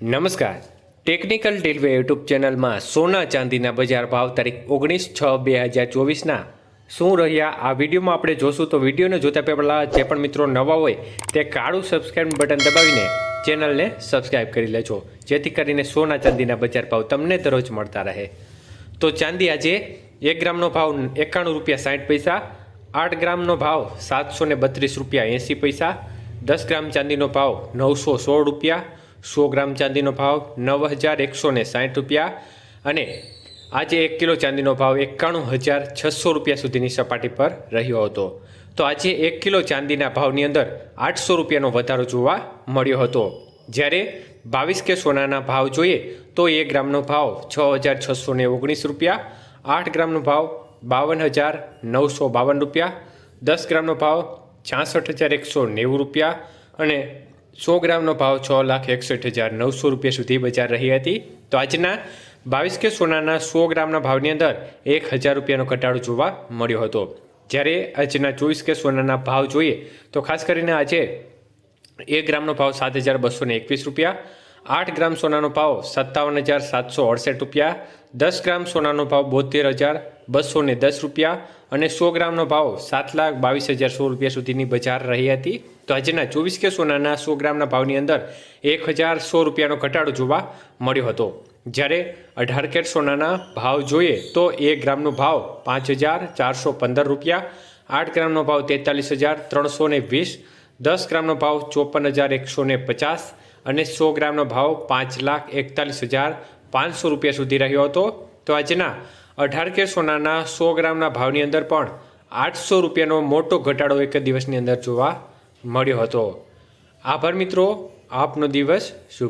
નમસ્કાર. Technical railway YouTube ચેનલમાં સોના ચાંદીના બજાર ભાવ તારીખ ઓગણીસ છ બે હજાર ચોવીસના શું રહ્યા? આ વિડીયોમાં આપણે જોશું તો વિડીયોને જોતા પહેલાં જે પણ મિત્રો નવા હોય તે કાળું સબસ્ક્રાઇબ બટન દબાવીને ચેનલને સબસ્ક્રાઇબ કરી લેજો, જેથી કરીને સોના ચાંદીના બજાર ભાવ તમને દરરોજ મળતા રહે. તો ચાંદી આજે એક ગ્રામનો ભાવ એકાણું રૂપિયા સાઠ પૈસા, આઠ ગ્રામનો ભાવ સાતસો બત્રીસ રૂપિયા એંસી પૈસા, દસ ગ્રામ ચાંદીનો ભાવ નવસો સોળ રૂપિયા સો ગ્રામ ચાંદીનો ભાવ નવ હજાર એકસો ને સાઠ રૂપિયા અને આજે એક કિલો ચાંદીનો ભાવ એકાણું હજાર છસો રૂપિયા સુધીની સપાટી પર રહ્યો હતો. તો આજે એક કિલો ચાંદીના ભાવની અંદર આઠસો રૂપિયાનો વધારો જોવા મળ્યો હતો. જ્યારે બાવીસ કે સોનાના ભાવ જોઈએ તો એક ગ્રામનો ભાવ છ હજાર છસો ને ઓગણીસ રૂપિયા, આઠ ગ્રામનો ભાવ બાવન હજાર નવસો બાવન રૂપિયા, દસ ગ્રામનો ભાવ છાસઠ હજાર એકસો નેવું રૂપિયા અને સો ગ્રામનો ભાવ છ લાખ એકસઠ હજાર નવસો રૂપિયા સુધી બજાર રહી હતી. તો આજના બાવીસ કે સોનાના સો ગ્રામના ભાવની અંદર એક હજાર રૂપિયાનો ઘટાડો જોવા મળ્યો હતો. જ્યારે આજના ચોવીસ કે સોનાના ભાવ જોઈએ તો ખાસ કરીને આજે એક ગ્રામનો ભાવ સાત હજાર બસો એકવીસ રૂપિયા આઠ ગ્રામ સોનાનો ભાવ સત્તાવન હજાર સાતસો અડસઠ રૂપિયા, દસ ગ્રામ સોનાનો ભાવ બોતેર હજાર બસો ને દસ રૂપિયા અને સો ગ્રામનો ભાવ સાત લાખ બાવીસ હજાર સો રૂપિયા સુધીની બજાર રહી હતી. તો આજના ચોવીસ કે સોનાના સો ગ્રામના ભાવની અંદર એક હજાર સો રૂપિયાનો ઘટાડો જોવા મળ્યો હતો. જ્યારે અઢાર કેટ સોનાના ભાવ જોઈએ તો એક ગ્રામનો ભાવ પાંચ હજાર ચારસો પંદર રૂપિયા, આઠ ગ્રામનો ભાવ તેતાલીસ હજાર ત્રણસો વીસ, દસ ગ્રામનો ભાવ ચોપન હજાર એકસો ને પચાસ અને સો ગ્રામનો ભાવ પાંચ લાખ એકતાલીસ હજાર પાંચસો રૂપિયા સુધી રહ્યો હતો. તો આજના અઢાર કે સોનાના સો ગ્રામના ભાવની અંદર પણ આઠસો રૂપિયાનો મોટો ઘટાડો એક દિવસની અંદર જોવા મળ્યો હતો. આભાર મિત્રો, આપનો દિવસ શુભ